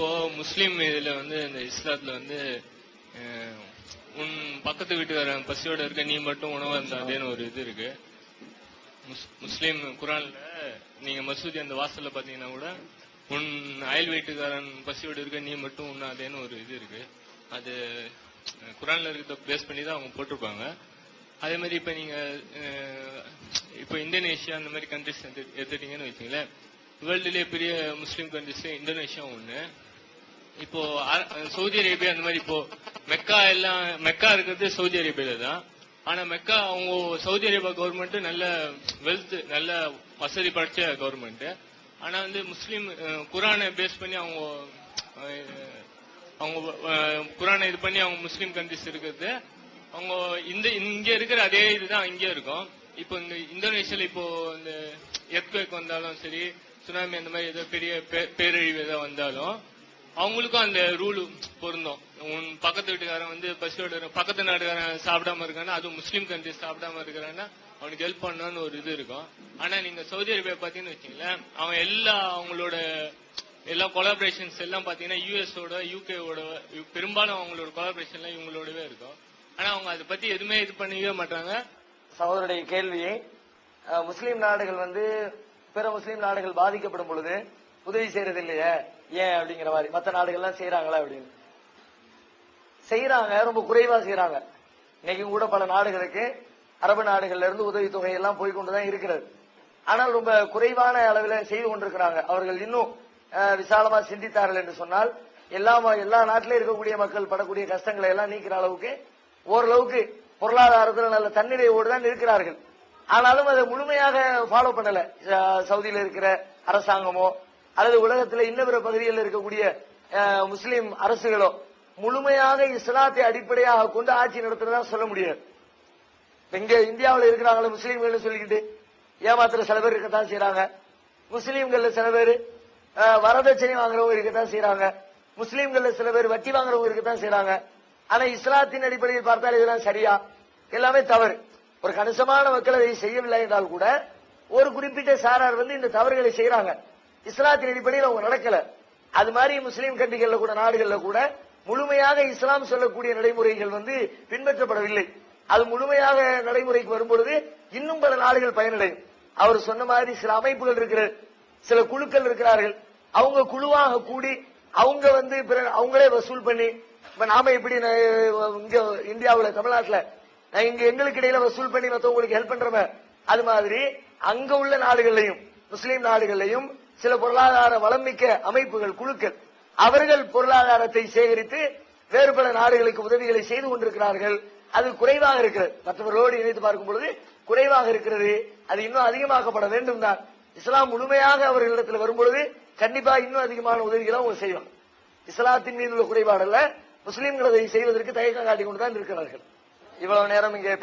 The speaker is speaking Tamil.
இப்போ முஸ்லீம் இதுல வந்து இந்த இஸ்லாத்துல வந்து உன் பக்கத்து வீட்டுக்காரன் பசியோட இருக்க நீ மட்டும் உணவு இருந்தாதேன்னு ஒரு இது இருக்கு. முஸ்- முஸ்லீம் குரான்ல நீங்க மசூதி அந்த வாசல்ல பாத்தீங்கன்னா கூட உன் அயல் வீட்டுக்காரன் பசியோடு இருக்க நீ மட்டும் உண்ணாதேன்னு ஒரு இது இருக்கு. அது குரான்ல இருக்கிறத பேஸ் பண்ணி தான் அவங்க போட்டிருப்பாங்க. அதே மாதிரி இப்ப நீங்க இப்போ இப்ப இந்தோனேஷியா அந்த மாதிரி கண்ட்ரிஸ் எடுத்துட்டீங்கன்னு வச்சுங்களேன் வேர்ல்டுலேயே பெரிய முஸ்லீம் கண்ட்ரிஸ் இந்தோனேஷியா ஒண்ணு. இப்போ சவுதி அரேபியா அந்த மாதிரி இப்போ மெக்கா எல்லாம் மெக்கா இருக்கிறது சவுதி அரேபியால தான். ஆனா மெக்கா அவங்க சவுதி அரேபியா கவர்மெண்ட் நல்ல வெல்த் நல்ல வசதி படைச்ச கவர்மெண்ட் ஆனா வந்து முஸ்லீம் குரானை பேஸ் பண்ணி அவங்க அவங்க குரானை இது பண்ணி அவங்க முஸ்லீம் கண்ட்ரிஸ் இருக்கிறது. அவங்க இந்த இங்க இருக்கிற அதே இதுதான் இங்கே இருக்கும். இப்போ இந்த இந்தோனேஷியால இப்போ இந்த எர்த்குவேக் வந்தாலும் சரி சுனாமி அந்த மாதிரி ஏதோ பெரிய பே- பேரழிவு ஏதோ வந்தாலும் அவங்களுக்கும் அந்த ரூலு பொருந்தும். உன் பக்கத்து வீட்டுக்காரன் வந்து பசியோட பக்கத்து நாட்டுக்காரன் சாப்பிடாம இருக்கானா அதுவும் முஸ்லீம் கண்ட்ரி சாப்பிடாம இருக்கிறான்னா அவனுக்கு ஹெல்ப் பண்ணணும்னு ஒரு இது இருக்கும். ஆனா நீங்க சவுதி அரேபியா பாத்தீங்கன்னு வச்சீங்களேன் அவன் எல்லா அவங்களோட எல்லா கொலாபரேஷன்ஸ் எல்லாம் பாத்தீங்கன்னா யூஎஸோட யூகேவோட பெரும்பாலும் அவங்களோட கொலாபரேஷன்லாம் இவங்களோடவே இருக்கும். ஆனா அவங்க அதை பத்தி எதுவுமே இது பண்ணிக்கவே மாட்டாங்க. சகோதரருடைய கேள்வியை முஸ்லீம் நாடுகள் வந்து பிற முஸ்லீம் நாடுகள் பாதிக்கப்படும் பொழுது உதவி செய்யறது இல்லையே? ஏன் அப்படிங்கிற மாதிரி மற்ற நாடுகள்லாம் செய்யறாங்களா அப்படின்னு. செய்யறாங்க ரொம்ப குறைவா செய்யறாங்க இன்னைக்கும் கூட பல நாடுகளுக்கு அரபு நாடுகள்ல இருந்து உதவி தொகை எல்லாம் போய்கொண்டுதான் இருக்கிறது. ஆனால் ரொம்ப குறைவான அளவில் செய்து கொண்டிருக்கிறாங்க. அவர்கள் இன்னும் விசாலமா சிந்தித்தார்கள் என்று சொன்னால் எல்லா ம- எல்லா நாட்டிலும் இருக்கக்கூடிய மக்கள் படக்கூடிய கஷ்டங்களை எல்லாம் நீக்கிற அளவுக்கு ஓரளவுக்கு பொருளாதாரத்தில் நல்ல தன்னிறைவோடு தான் இருக்கிறார்கள். ஆனாலும் அதை முழுமையாக ஃபாலோ பண்ணல. சவுதியில் இருக்கிற அரசாங்கமோ அல்லது உலகத்தில் இன்ன பகுதிகளில் இருக்கக்கூடிய முஸ்லீம் முஸ்லிம் அரசுகளோ முழுமையாக இஸ்லாத்தை அடிப்படையாக கொண்டு ஆட்சி நடத்துறதா சொல்ல முடியாது. இப்ப இங்க இந்தியாவில் இருக்கிறாங்களே முஸ்லீம்கள் சொல்லிக்கிட்டு ஏமாத்துற சில பேர் இருக்கத்தான் செய்யறாங்க முஸ்லீம்கள்ல சில பேர் வரதட்சணை வாங்குறவங்க இருக்கத்தான் செய்யறாங்க முஸ்லீம்கள்ல சில பேர் வட்டி வாங்குறவங்க இருக்கத்தான் செய்யறாங்க ஆனா இஸ்லாத்தின் அடிப்படையில் பார்த்தால் இதெல்லாம் சரியா? எல்லாமே தவறு. ஒரு கணிசமான மக்கள் அதை செய்யவில்லை என்றால் கூட ஒரு குறிப்பிட்ட சாரார் வந்து இந்த தவறுகளை செய்யறாங்க இஸ்லாத்தின் அடிப்படையில் அவங்க நடக்கல. அது மாதிரி முஸ்லீம் கண்ட்ரிகள்ல கூட நாடுகள்ல கூட முழுமையாக இஸ்லாம் சொல்லக்கூடிய நடைமுறைகள் வந்து பின்பற்றப்படவில்லை. அது முழுமையாக நடைமுறைக்கு வரும்பொழுது இன்னும் பல நாடுகள் பயனடையும். அவர் சொன்ன மாதிரி சில அமைப்புகள் இருக்கிற சில குழுக்கள் இருக்கிறார்கள். அவங்க குழுவாக கூடி அவங்க வந்து பிற- அவங்களே வசூல் பண்ணி இப்ப நாம எப்படி ந- இங்க இந்தியாவில் தமிழ்நாட்டுல நான் இங்க எங்களுக்கு இடையில வசூல் பண்ணி மத்தவங்களுக்கு ஹெல்ப் பண்றோமே அது மாதிரி அங்க உள்ள நாடுகள்லையும் முஸ்லீம் நாடுகள்லையும் சில பொருளாதார வளமிக்க அமைப்புகள் குழுக்கள் அவர்கள் பொருளாதாரத்தை சேகரித்து வேறு பல நாடுகளுக்கு உதவிகளை செய்து கொண்டிருக்கிறார்கள். அது குறைவாக இருக்கிறது. மற்றவர்களோடு இணைத்து பார்க்கும் பொழுது குறைவாக இருக்கிறது. அது இன்னும் அதிகமாக்கப்பட வேண்டும் தான். இஸ்லாம் முழுமையாக அவர்களிடத்தில் வரும்பொழுது கண்டிப்பா இன்னும் அதிகமான உதவிகளை அவங்க செய்வாங்க. இஸ்லாத்தின் மீது உள்ள குறைபாடல்ல. முஸ்லீம்கள் அதை செய்வதற்கு தயக்கம் காட்டிக் கொண்டுதான் இருக்கிறார்கள். இவ்வளவு நேரம் இங்கே